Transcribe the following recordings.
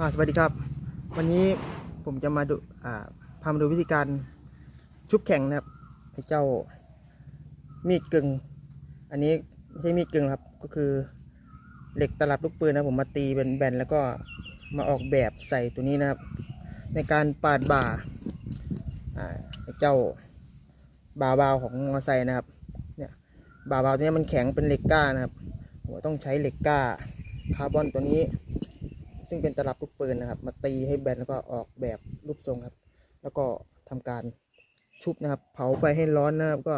สวัสดีครับ วันนี้ผมจะมาดูพามาดูวิธีการชุบแข่งนะครับไอ้เจ้ามีดกึ่ง อันนี้ไม่ใช่มีดกึ่งครับ ก็คือเหล็กตลับลูกปืนนะผมมาตีเป็นแบนๆแล้วก็มาออกแบบใส่ตัวนี้นะครับ ในการปาดบ่าไอ้เจ้าบาบาวของมอไซค์นะครับเนี่ยบาบาวตัวนี้มันแข็งเป็นเหล็กก้านะครับผมต้องใช้เหล็กก้าคาร์บอนตัวนี้ ซึ่งเป็นตลับลูกปืนนะครับ มาตีให้แบนแล้วก็ออกแบบรูปทรงครับ แล้วก็ทำการชุบนะครับ เผาไฟให้ร้อนนะครับ ก็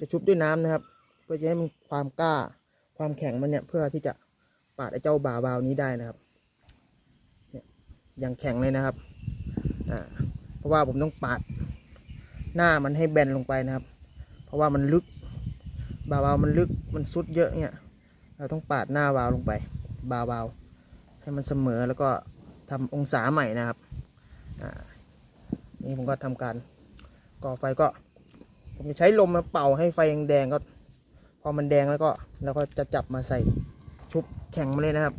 จะชุบด้วยน้ำนะครับ เพื่อจะให้มันความกล้าความแข็งมันเนี่ยเพื่อที่จะปาดไอ้เจ้าบาบาวนี้ได้นะครับเนี่ยอย่างแข็งเลยนะครับอ่าเพราะว่าผมต้องปาดหน้ามันให้แบนลงไปนะครับ เพราะว่ามันลึกบาบาวมันลึกมันซุดเยอะเนี่ย เราต้องปาดหน้าวาวลงไปบาบาว ให้มันเสมอแล้วก็ทำองศาใหม่นะครับอ่านี่ผมก็ทำการก่อไฟก็ ผมจะใช้ลมมาเป่าให้ไฟแดงก็ พอมันแดงแล้วก็แล้วก็จะจับมาใส่ชุบแข็งมาเลยนะครับ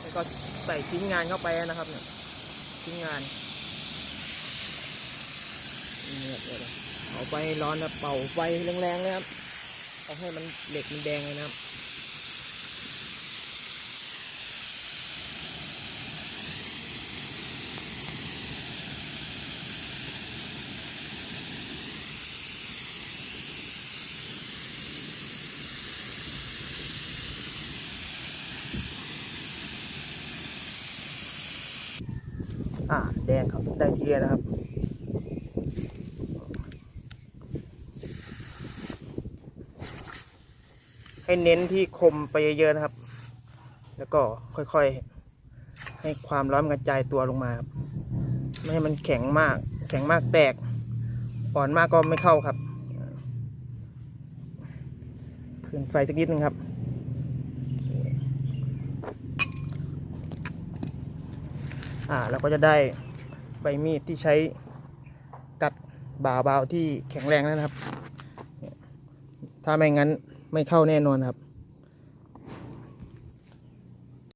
แล้วก็ใส่ชิ้นงานเข้าไปนะครับเนี่ยชิ้นงานนี่ครับเดี๋ยเอาไฟให้ร้อนนะเป่าไฟแรงๆเลยครับเอาให้มันเหล็กมันแดงเลยนะครับ อ่าแดงครับได้ทีแล้วนะครับให้เน้นที่คมไปเยอะๆนะครับ แล้วก็ค่อยๆ ให้ความร้อนมันกระจายตัวลงมาครับ ไม่ให้มันแข็งมาก แข็งมากแตก อ่อนมากก็ไม่เข้าครับ ขึ้นไฟสักนิดนึงครับ อ่าเราก็จะได้ใบมีดที่ใช้กัดบ่าบาวที่แข็งแรงแล้วนะครับ ถ้าไม่งั้นไม่เข้าแน่นอนครับ